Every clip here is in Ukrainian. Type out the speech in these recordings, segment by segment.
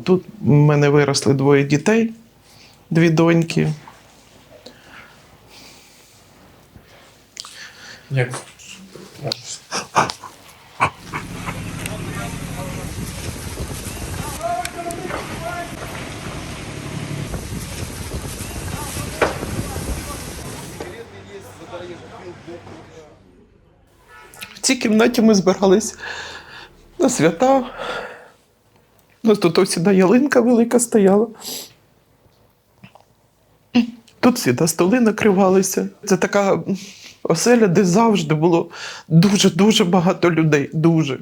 Тут в мене виросли двоє дітей, дві доньки. Як? В цій кімнаті ми збирались на свята. Нас тут завжди ялинка велика стояла. Тут всі столи накривалися. Це така оселя, де завжди було дуже-дуже багато людей. Дуже.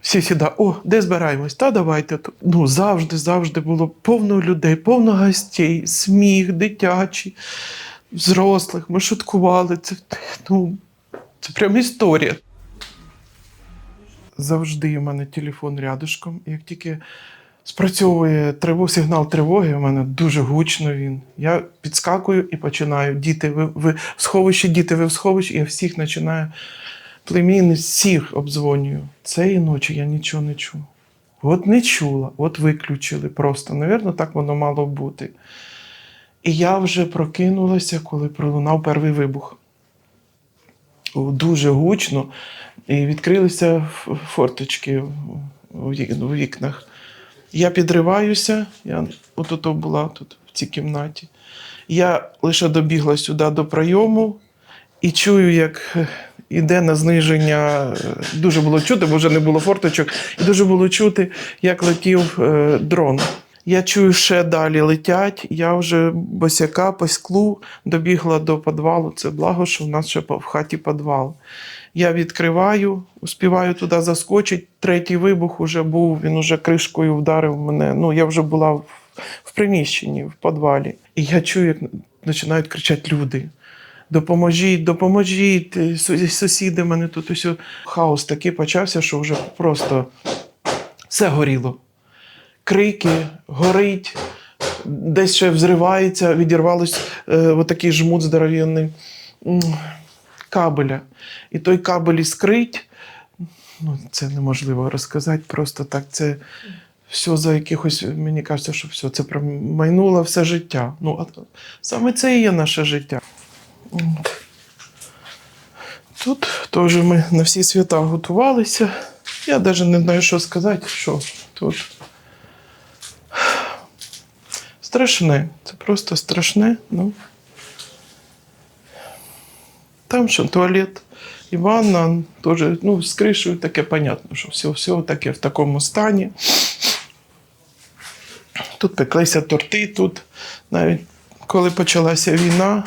Всі сюди, о, де збираємось? Та давайте тут. Ну, завжди, завжди було повно людей, повно гостей, сміх, дитячий, взрослих. Ми шуткували. Це, ну, це прям історія. Завжди у мене телефон рядышком. Як тільки спрацьовує тривог, сигнал тривоги, у мене дуже гучно він. Я підскакую і починаю. Діти, ви, ви в сховищі, діти, ви в сховищі, я всіх починаю племінниць, всіх обдзвонюю. Цієї ночі я нічого не чув. От не чула, от виключили просто. Навірно, так воно мало бути. І я вже прокинулася, коли пролунав перший вибух. Дуже гучно. І відкрилися форточки у вікнах. Я підриваюся, я от була тут, в цій кімнаті. Я лише добігла сюди до прийому і чую, як е, іде на зниження. е, Дуже було чути, бо вже не було форточок, і дуже було чути, як летів е, дрон. Я чую, ще далі летять. Я вже босяка по склу добігла до підвалу. Це благо, що в нас ще в хаті підвал. Я відкриваю, успіваю туди заскочити. Третій вибух уже був, він уже кришкою вдарив мене. Ну, я вже була в, в приміщенні, в підвалі. І я чую, як починають кричати люди. Допоможіть, допоможіть. Сусіди мене тут ось хаос такий почався, що вже просто все горіло. Крики, горить, десь ще взривається, відірвалось е, отакий жмут здоровенний м, кабеля. І той кабель іскрить. Ну, це неможливо розказати. Просто так. Це все за якихось, мені кажеться, що все це промайнуло все життя. Ну, а саме це і є наше життя. Тут теж ми на всі свята готувалися. Я навіть не знаю, що сказати, що тут. Страшне. Це просто страшне. Ну. Там що туалет і ванна теж ну, з кришею таке понятно, що все, все таке в такому стані. Тут пеклися торти, тут навіть коли почалася війна,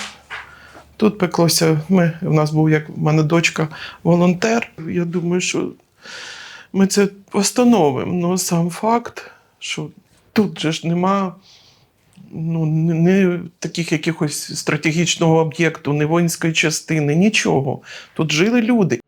тут пеклося. Ми, у нас був як в мене дочка волонтер. Я думаю, що ми це встановимо. Ну, сам факт, що тут же ж нема ну, не, таких якихось стратегічного об'єкту, не воїнської частини, нічого. Тут жили люди.